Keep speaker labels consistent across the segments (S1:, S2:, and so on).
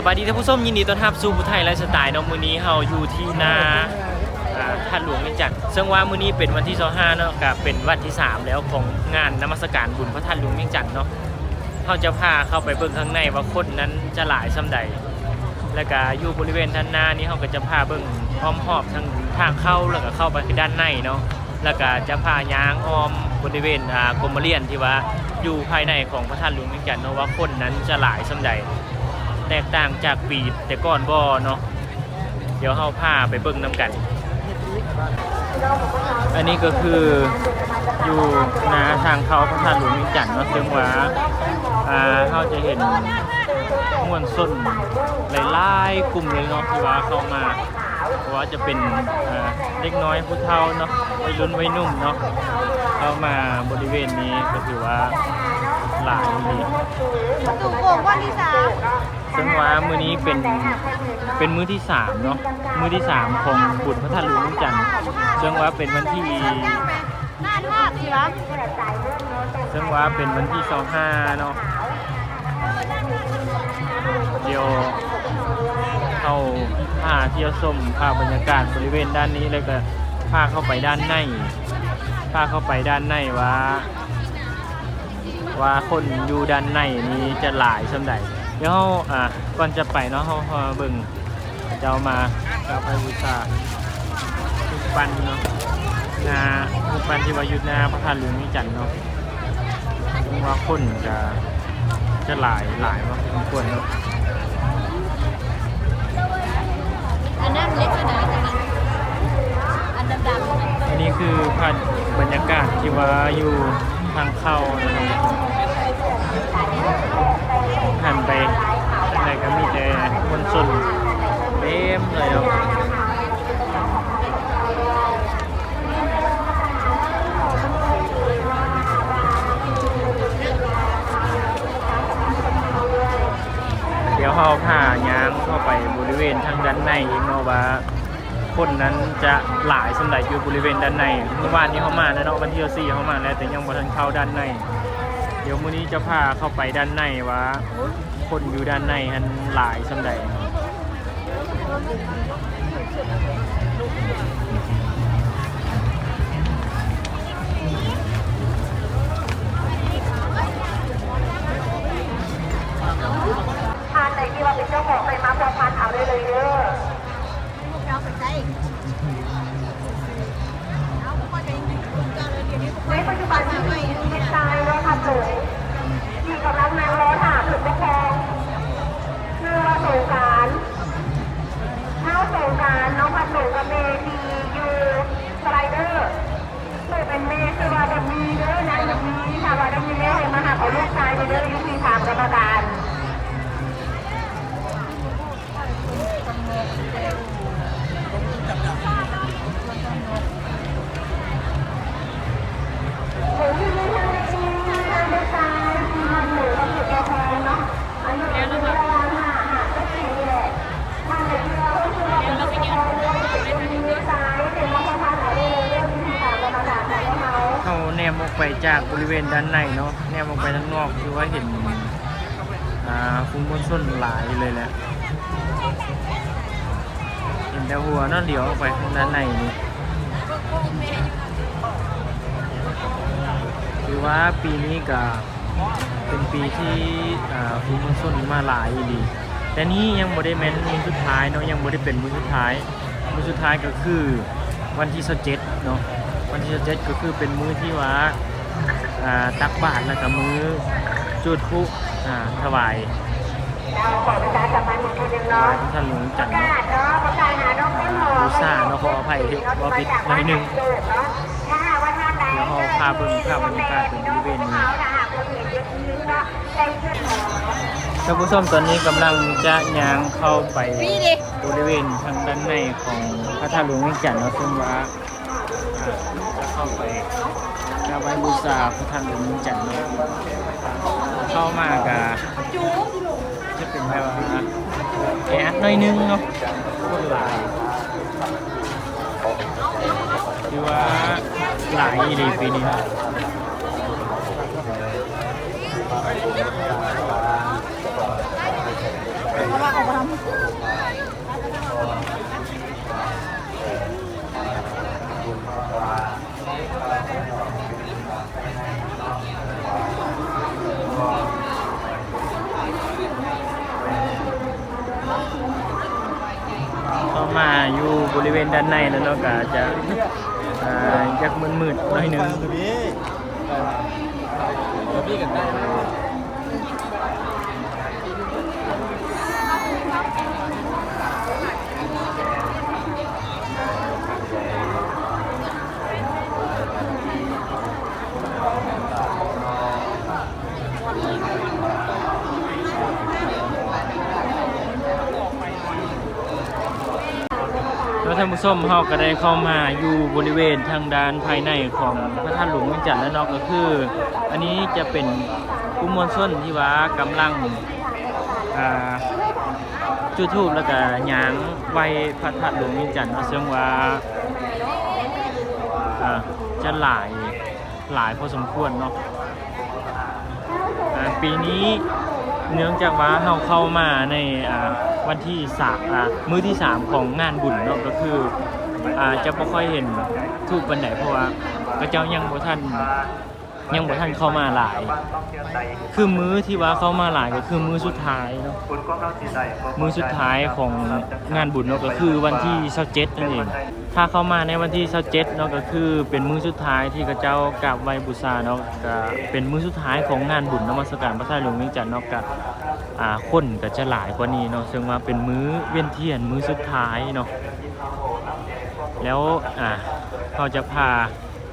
S1: สบายดีท่านผู้ชมยินดีต้อนรับสู่ผู้ไทยไลฟ์สไตล์เนาะมื้อนี้เฮาอยู่ที่นาอ่าท่านหลวงเวียงจันทน์ซึ่งว่ามื้อนี้เป็นวันที่25เนาะก็เป็นวันที่ 3 แล้วของงานนมัสการบุญพระท่านหลวงเวียงจันทน์เนาะเฮาจะพาเข้าไปเบิ่งข้างในว่าคนนั้นจะหลายส่ำใด แล้วก็อยู่บริเวณด้านหน้านี้เฮาก็จะพาเบิ่งอ้อมหอบทางทางเข้าแล้วก็เข้าไปด้านในเนาะแล้วก็จะพาย้างอ้อมบริเวณอ่ากรมเรียนที่ว่าอยู่ภายในของพระท่านหลวงเวียงจันทน์เนาะว่าคนนั้นจะหลายส่ำใด แตกต่างจากปีแต่ก่อนบ่เนาะเดี๋ยวเฮาพาไปเบิ่งน้ำกัน อันนี้ก็คืออยู่นาทางเขาพระธาตุหลวงวิจันทน์เนาะซึ่งว่าอ่าเฮาจะเห็นม่วนส้นหลายๆกลุ่มเลยเนาะที่ว่าเข้ามาเพราะว่าจะเป็นอ่าเด็กน้อยผู้เฒ่าเนาะวัยรุ่นวัยนุ่มเนาะเข้ามาบริเวณนี้ก็ถือว่าหลายดี
S2: ถูกโกงวันที่สาม
S1: ซึ่งว่ามื้อนี้เป็นเป็นมื้อที่สามเนาะมื้อที่สามของบุญพระธาตุหลวงจันทน์ซึ่งว่าเป็นวันที่ซึ่งว่าเป็นวันที่25เนาะเดี๋ยวเข้าพาเที่ยวชมภาพบรรยากาศบริเวณด้านนี้แล้วก็พาเข้าไปด้านในพาเข้าไปด้านในว่า ว่าคนอยู่ด้านในนี้จะหลายส่ำใด เดี๋ยวเราอ่าก่อนจะไปเนาะเราเราเบิ่งจะเอามากราบพระบูชาทุกปันเนาะนาทุกปันที่วายุทธนาพระธาตุหลวงนี่จันเนาะซึ่งว่าคนจะจะหลายหลายมากสมควรเนาะ
S2: อันนั้นเล็กขนาดนั้นอันดำดำ
S1: อันนี้คือภาพบรรยากาศที่ว่าอยู่ทางเข้านะครับหันไปทางไหนก็มีแต่คนชนเต็มเลยเนาะ เดี๋ยวเราพาย้างเข้าไปบริเวณทางด้านในอีกเนาะว่า คนนั้นจะหลายสำหรับอยู่บริเวณด้านในเมื่อวานนี้เขามาแล้วเนาะวันที่สี่เขามาแล้วแต่ยังบ่ทันเข้าด้านใน เดี๋ยวมื้อนี้จะพาเข้าไปด้านในว่า คนอยู่ด้านในหันหลายสำหรับ
S3: ทานไหนที่ว่าเป็นเจ้าของไปมาพอพันเอาได้เลยเด้อ
S2: เราไป ใช้เอาพอจะยิงคุณก็เลยเดี๋ยวนี้
S3: ในปัจจุบันมีเด็กชายแล้วค่ะเผยที่กำลังนั่งรอถามถึงปกครองชื่อว่าสงการเท้าสงการน้องพันหนูกับเมทียูสไลเดอร์เคยเป็นเมคือว่าจะมีเด้อนะจะมีค่ะว่าจะมีแม่ให้มาหาเอาลูกชายไปเด้อยุคที่ถามกรรมการ ผมที่ไม่ทำในชีวิตทางเดินทางที่มันหนูกับจุดกระพงเนาะอันนี้เป็นเวลาหาหาสักทีแหละทางไหนที่เราคือเราเป็นกระพงเราเป็นมือซ้ายเป็นมาพานเอาได้เลยเรื่องที่ถามกรรมการแต่ว่าเขา
S1: เข้าแนม ออกไปจากบริเวณด้านในเนาะแนมออกไปทางนอกคือว่าเห็นอ่าฟุ้งมวลชนหลายเลยแหละเห็นแต่หัวเนาะเหลียวออกไปทางด้านในนี่คือว่าปีนี้ก็เป็นปีที่อ่าฟุ้งมวลชนมาหลายดีแต่นี่ยังบ่ได้แม้นมือสุดท้ายเนาะยังบ่ได้เป็นมือสุดท้ายมือสุดท้ายก็คือวันที่27เนาะ วันที่27ก็คือเป็นมื้อที่ว่าอ่าตักบาตรแล้วก็มื้อจุดพลุอ่าถวาย
S3: เระชาสัมพันธ์อีกทีหนึง
S1: ถวา
S3: เนาะ
S1: ยพระท่านหลวงจันทร์
S3: กา
S1: เนาะ
S3: ศเนาะประกาศหาน้องแก้มหอม
S1: อุตส่าเนาะขออภัยที่ว่าผิดหน่อยหนึ่งแล้วก็พาเบิ่งภาพบรรยากาศถึงบริเวณนี้
S3: เขาถ้าหากเราเห็นเยอะนึงก็ใจขึ้น
S1: ท่านผู้ชมตอนนี้กำลังจะย่างเข้าไปบริเวณทางด้านในของพระธาตุหลวงจันทน์เนาะซึ่งว่า จะเข้าไปกราบไหว้บูชาพระธาตุหลวงเวียงจันทน์เนาะเข้ามากะจะเป็นแบบว่าแออัดหน่อยนึงเนาะคนหลายคือว่าหลายอีหลีปีนี้เนาะ เข้ามาอยู่บริเวณด้านในแล้วเนาะก็จะอ่ายักมืดๆหน่อยหนึงพี่กันได้น ผู้ชมเฮาก็ได้เข้ามาอยู่บริเวณทางด้านภายในของพระธาตุหลวงเวียงจันทน์และนอกก็คือ อันนี้จะเป็นกลุ่มมวลชนที่ว่ากำลังอ่าจุดธูปแล้วก็หยางไหว้พระธาตุหลวงเวียงจันทน์เนาะซึ่งว่าอ่าจะหลายหลายพอสมควรเนาะปีนี้เนื่องจากว่าเราเข้ามาในอ่า วันที่สามอ่ามื้อที่สามของงานบุญเนาะก็คืออ่าจะบ่ค่อยเห็นทูปบันไดเพราะว่าพระเจ้ายังบ่ทันยังบ่ทันเข้ามาหลาย คือมื้อที่ว่าเข้ามาหลายก็คือมื้อสุดท้ายเนาะมื้อสุดท้ายของงานบุญเนาะก็คือวันที่27นั่นเอง ถ้าเข้ามาในวันที่27เนาะก็คือเป็นมื้อสุดท้ายที่กระเจ้ากราบไหว้บูชาเนาะก็เป็นมื้อสุดท้ายของงานบุญนมัสการพระธาตุหลวงเวียงจันทน์เนาะก็อ่าคนก็จะหลายกว่านี้เนาะซึ่งว่าเป็นมื้อเวียนเทียนมื้อสุดท้ายเนาะแล้วอ่าเขาจะพา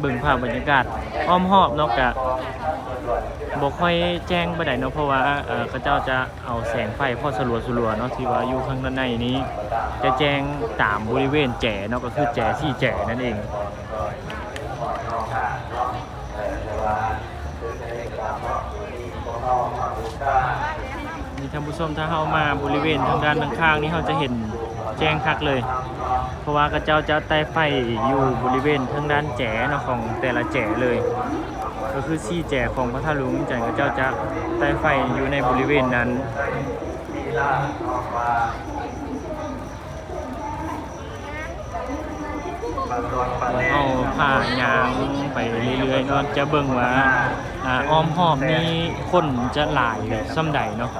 S1: เบิ่งภาพบรรยากาศอ้อมหอบเนาะก็บ่ค่อยแจ้งปานใดเนาะเพราะว่าเอ่อเขาเจ้าจะเอาแสงไฟพอสลัวสลัวเนาะที่ว่าอยู่ข้างด้านในนี้ จะแจ้งตามบริเวณแจ๋เนาะก็คือแจ๋ที่แจ๋นั่นเองนี่ท่านผู้ชมถ้าเข้ามาบริเวณทางด้านข้างๆนี่เขาจะเห็นแจ้งคักเลย เพราะว่ากระเจ้าจะใต้ไฟอยู่บริเวณทางด้านแจ๋เนาะของแต่ละแจ๋เลย ก็คือซี่แจ๋ของพระธาตุหลวงจันทร์กระเจ้าจะใต้ไฟอยู่ในบริเวณนั้นเอาผ่ายางไปเรื่อยๆเนาะจะเบิ่งว่าอ้อมหอบนี่คนจะหลายซ้ำใดเนาะ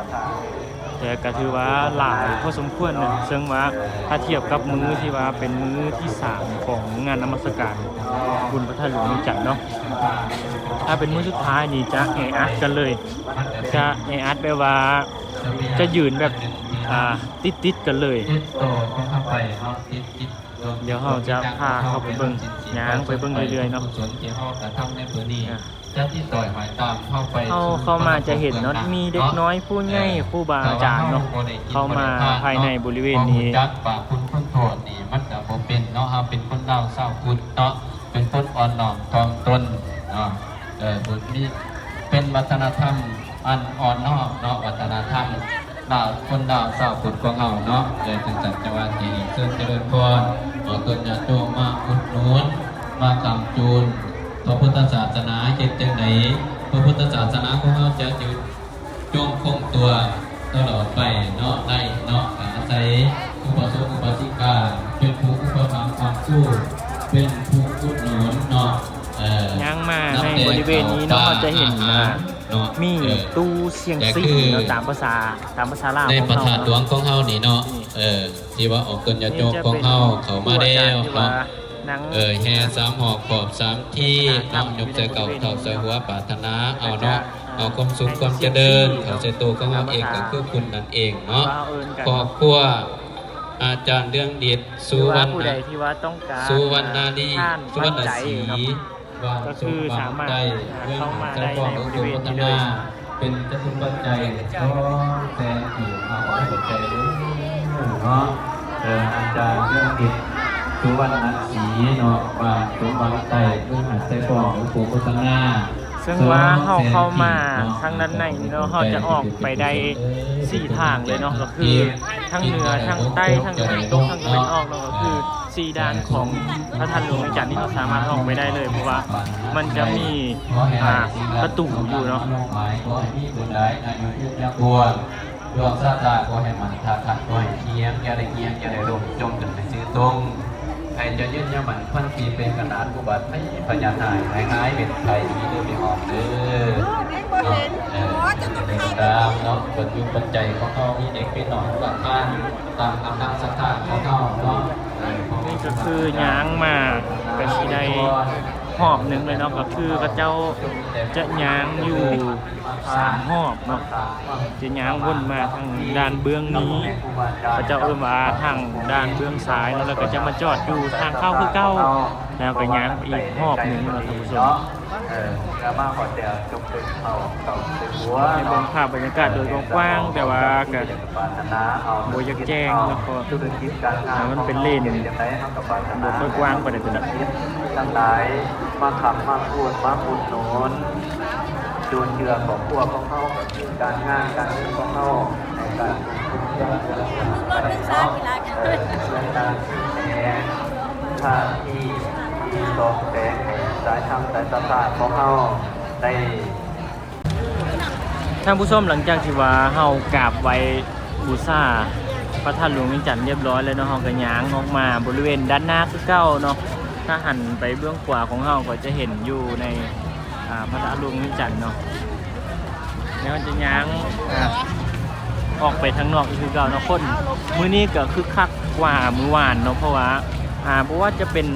S1: แต่ก็ถือว่าหลายพอสมควรนะซึ่งว่าถ้าเทียบกับมื้อที่ว่าเป็นมื้อที่สามของงานนมัสการบุญพระธาตุหลวงจันทร์เนาะถ้าเป็นมื้อสุดท้ายนี่จะแออัดกันเลย จะแออัดแปลว่าจะยืนแบบอ่าติดกันเลย
S4: เดี๋
S1: ยวเราจะพาเข้าไปเบิ่งย้างไปเบิ่งเรื่อยๆเนาะ
S4: ส่วนที่เฮากระทำในพื้นที่
S1: อะ
S4: จะที่ต่อยหมายตามเข้าไป
S1: เข้าเข้ามาจะเห็นเนาะมีเด็กน้อยผู้ใหญ่ครูบาอาจารย์เนาะเข้ามาภายในบริเวณนี้
S4: จักปากคุณคุณโทษนี่มันก็บ่เป็นเนาะเฮาเป็นคนดาวเศร้าพุทธเนาะเป็นคนอ่อนน้อมถ่อมตนเนาะเออบุญมีเป็นวัฒนธรรมอันอ่อนน้อมเนาะวัฒนธรรมดาวคนดาวเศร้าพุทธของเฮาเนาะเลยจังจังจังหวัดนี้เชิญเจริญพรขอต้นญาติโยมมาอุดหนุนมาคำจูน พระพุทธศาสนาเฮ็ดจังไดพระพุทธศาสนาของเราจะอยู่จงคงตัวตลอดไปเนาะได้เนาะอาศัยอุปสมอุปสิกาเป็นผู้อุปถัมภ์ความสู้ เป็นผู้อุดหนุนเนาะเอ่อ
S1: ย่างมาในบริเวณนี้เนาะเราจะเห็นอ่า
S4: เนาะ
S1: มี
S4: เออ
S1: ตู้เสียง
S4: แต่
S1: ซี
S4: คือ
S1: เนาะตามภาษาตามภาษาลาว
S4: ใน
S1: ของ
S4: ประ
S1: เขา
S4: ธานหลวงของเฮานี่เนาะ
S1: นี่
S4: เออที่ว่าออกต้นยาโย
S1: นี่
S4: ก
S1: จะ
S4: ของ
S1: เป็น
S4: เฮาเขามาแล้ว
S1: ครูอาจารย์ที่ว่า
S4: เนาะ
S1: หนัง
S4: เออแห่สามหอกขอบสามที่เนาะยกใจเก่าเท่าใส่หัวปรารถนาเอาเนาะเอาความสุขความเจริญเข้าใส่ตัวของเราเองก็คือคุณนั่นเองเนาะ
S1: ว่าเอิญกัน
S4: ครอบครัวอาจารย์เรื่องเด็ด
S1: ห
S4: สุ
S1: รือ
S4: วร
S1: ว่ารผู้ใด
S4: ณ
S1: ที่ว่าต้องการ
S4: สุวรรณาลี
S1: ท่าน
S4: สุวรรณ
S1: มั่นใจ
S4: ศรี
S1: เนาะ
S4: ว่า
S1: ก็คือสามารถ
S4: ได้เรื่อง
S1: เข้ามา
S4: เจ้า
S1: ได้
S4: ของ
S1: ใน
S4: อุ
S1: บ
S4: ด
S1: ริ
S4: ม
S1: เวณ
S4: พัฒ
S1: นี้เล
S4: นายเป็นจตุปัจจัยก็แสนอยู่เอาไว้ปัจจัยเด้อเนาะเอออาจารย์เรื่องเด็ด สุวรรณศรีเนาะว่าสมบัติใจเรื่องหัดใจของหลวงปู่พุทธนา
S1: ซึ่งว่าเฮาเข้ามาทางด้านในนี่เนาะเฮาจะออกไปได้สี่ทางเลยเนาะก็คือทางเหนือทางใต้ทางตะวันตกทางตะวันออกเนาะก็คือสี่ด้านของพระธาตุหลวงเวียงจันทน์ที่เราสามารถออกไปได้เลย เพราะว่ามันจะมีอ่าประตูอยู่เนาะ
S4: หมายขอให้มีบุญใดอายุยืนยาวดวงซาตาก็ให้มันทาทัดก็ให้เคียงอย่าได้เคียงอย่าได้ลงจงกันให้ชื่อตรง ให้จะยืนยามันพันปีเป็นขนาดกุบัติให้พญานาคหายหายเป็นไทยนี้เด้อไม่หอมเด้อเนาะเออเป็นตามเนาะเปิดยุคปัจจัยของเขามีเด็กเป็นหน่อยหลักการตามอำลังศรัทธาของเขาเนาะ
S1: นี่ก็คือย้างมาก็สิได้ หอบหนึ่งเลยเนาะก็คือพระเจ้าจะย้างอยู่สามหอบเนาะจะย้างวนมาทางด้านเบื้องนี้พระเจ้าเอื้อมาทางด้านเบื้องซ้ายเนาะแล้วก็จะมาจอดอยู่ทางเข้าคือเก้าแล้วก็ย้างไปอีกหอบหนึ่งนะท่านผู้ชม
S4: เออแล้วมาขอเดียวจงเป็นเขาเขาเป็นหัว
S1: ในบางภาพบรรยากาศโดยกว้างๆแต่ว่าก็บ่อยากแจ้งแล้วก็
S4: ธุรกิจการงาน
S1: มันเป็นเลน
S4: บ่
S1: ค่อยกว้างปานใดปานใด
S4: ทั้งหลายมาขับมาพูดมาพูดโน้นจูนเจือของพวกของเขาการงานการเงินของเขาในการลงทุนการเงินการเงินเออเรื่องการแสดงท่าคที่ ตองแสงสายธรรมสายศรัทาของเขาได้
S1: ท่านผู้ชมหลังจากที่ว่าเฮากราบไว้บูชาพระธาตุหลวงเวียงจันทร์เรียบร้อยแล้วเนาะเฮาก็ย้างออกมาบริเวณด้านหน้าคือเก้าเนาะถ้าหันไปเบื้องขวาของเฮาก็จะเห็นอยู่ในพระธาตุหลวงเวียงจันทร์เนาะแล้วจะยางออกไปทางนอกอีกคือเก่าเนาะคนมื้อนี้ก็คึกคักกว่ามื้อวานเนาะเพราะว่า อ่าเพราะว่าจะเป็น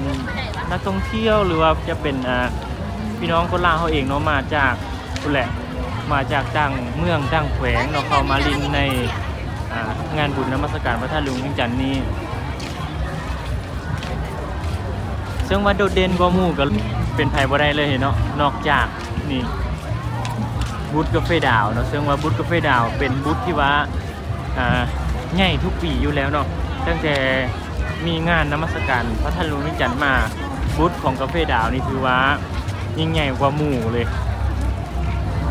S1: นักท่องเที่ยวหรือว่าจะเป็นอ่าพี่น้องคนลาวเขาเองเนาะมาจากกุแหละมาจากต่างเมืองต่างแขวงเนาะเข้ามาลินในอ่างานบุญนมัสการพระธาตุหลวงจันทน์นี้ซึ่งว่าโดดเด่นกว่าหมู่ก็เป็นไผบ่ได้เลยเนาะนอกจากนี่บูธกาแฟดาวเนาะซึ่งว่าบูธกาแฟดาวเป็นบูธที่ว่าอ่าใหญ่ทุกปีอยู่แล้วเนาะตั้งแต่ มีงานนมัสการพระธาตุลวงเวียงจันต์มาบูธของกาแฟดาวนี่ถือว่ายิ่งใหญ่กว่าหมู่เลย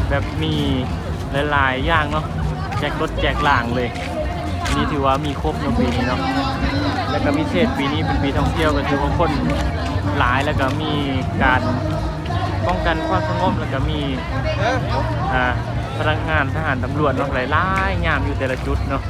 S1: แบบมีหลายๆอย่างเนาะแจกรถแจกหลางเลยนนี้ถือว่ามีครบในปีนี้เนาะแล้วก็พิเศษปีนี้เป็นปีท่องเที่ยวก็ถือว่าคนหลายแล้วก็มีการป้องกันความสงบแล้วก็มีอ่าพนักงานทหารตำรวจเนาะหลายๆงามอยู่แต่ละจุดเนาะ